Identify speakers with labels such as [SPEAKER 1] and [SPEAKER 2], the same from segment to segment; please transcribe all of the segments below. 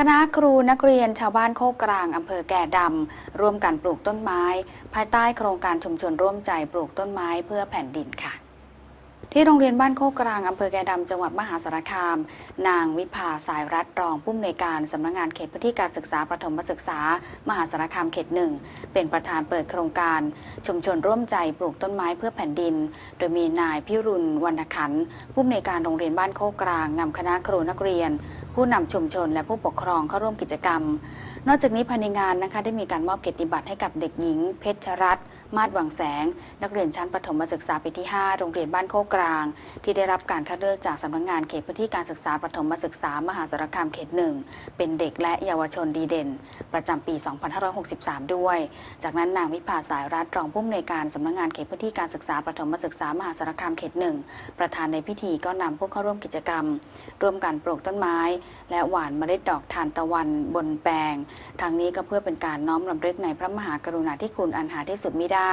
[SPEAKER 1] คณะครูนักเรียนชาวบ้านโคกกลางอำเภอแก่ดำร่วมกันปลูกต้นไม้ ภายใต้โครงการชุมชนร่วมใจปลูกต้นไม้เพื่อแผ่นดินค่ะ ที่โรงเรียนบ้านโคกกลางอำเภอแก่ดำจังหวัดมหาสารคาม นางวิภาสายรัตน์รองผู้อำนวยการสำนักงานเขตพื้นที่การศึกษาประถมศึกษา มหาสารคามเขตหนึ่งเป็นประธานเปิดโครงการ ชุมชนร่วมใจปลูกต้นไม้เพื่อแผ่นดิน โดยมีนายพิรุณวรรณขันผู้อำนวยการโรงเรียนบ้านโคกกลางนำคณะครูนักเรียน ผู้นำชุมชนและผู้ปกครองเข้าร่วมกิจกรรม นอกจากนี้ภายในงานนะคะได้มีการมอบเกียรติบัตรให้กับเด็กหญิง เพชรรัตน์มาดวังแสง นักเรียนชั้นประถมศึกษาปีที่ 5 โรงเรียนบ้านโคกกลาง ที่ได้รับการคัดเลือกจากสำนักงานเขตพื้นที่การศึกษาประถมศึกษามหาสารคามเขตหนึ่งเป็นเด็กและเยาวชนดีเด่น ประจำปี 2563 ด้วย จากนั้นนางวิภาสายรัตน์รองผู้อำนวยการสำนักงานเขตพื้นที่การศึกษาประถมศึกษามหาสารคามเขตหนึ่งประธานในพิธีก็นำผู้เข้าร่วมกิจกรรม ร่วมกันปลูกต้นไม้และหว่านเมล็ดดอกทานตะวันบนแปลง ทางนี้ก็เพื่อเป็นการน้อมรำลึกในพระมหากรุณาธิคุณอันหาที่สุดมิได้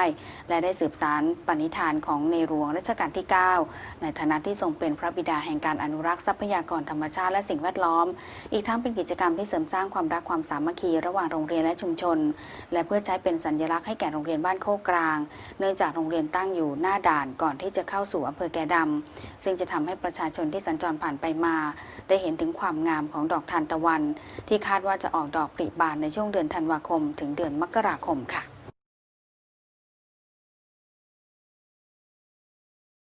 [SPEAKER 1] และได้สืบสารปณิธานของในหลวงรัชกาลที่ 9 ในฐานะที่ทรงเป็นพระบิดาแห่งการอนุรักษ์ทรัพยากรธรรมชาติและสิ่งแวดล้อม อีกทั้งเป็นกิจกรรมที่เสริมสร้างความรักความสามัคคีระหว่างโรงเรียนและชุมชน และเพื่อใช้เป็นสัญลักษณ์ให้แก่โรงเรียนบ้านโคกกลาง เนื่องจากโรงเรียนตั้งอยู่หน้าด่านก่อนที่จะเข้าสู่อำเภอแกดำซึ่งจะทำให้ประชาชนที่สัญจรผ่านไปมาได้เห็นถึงความงามของดอกทานตะวัน ที่คาดว่าจะออกดอกปริบานในช่วงเดือนธันวาคม ถึงเดือนมกราคมค่ะ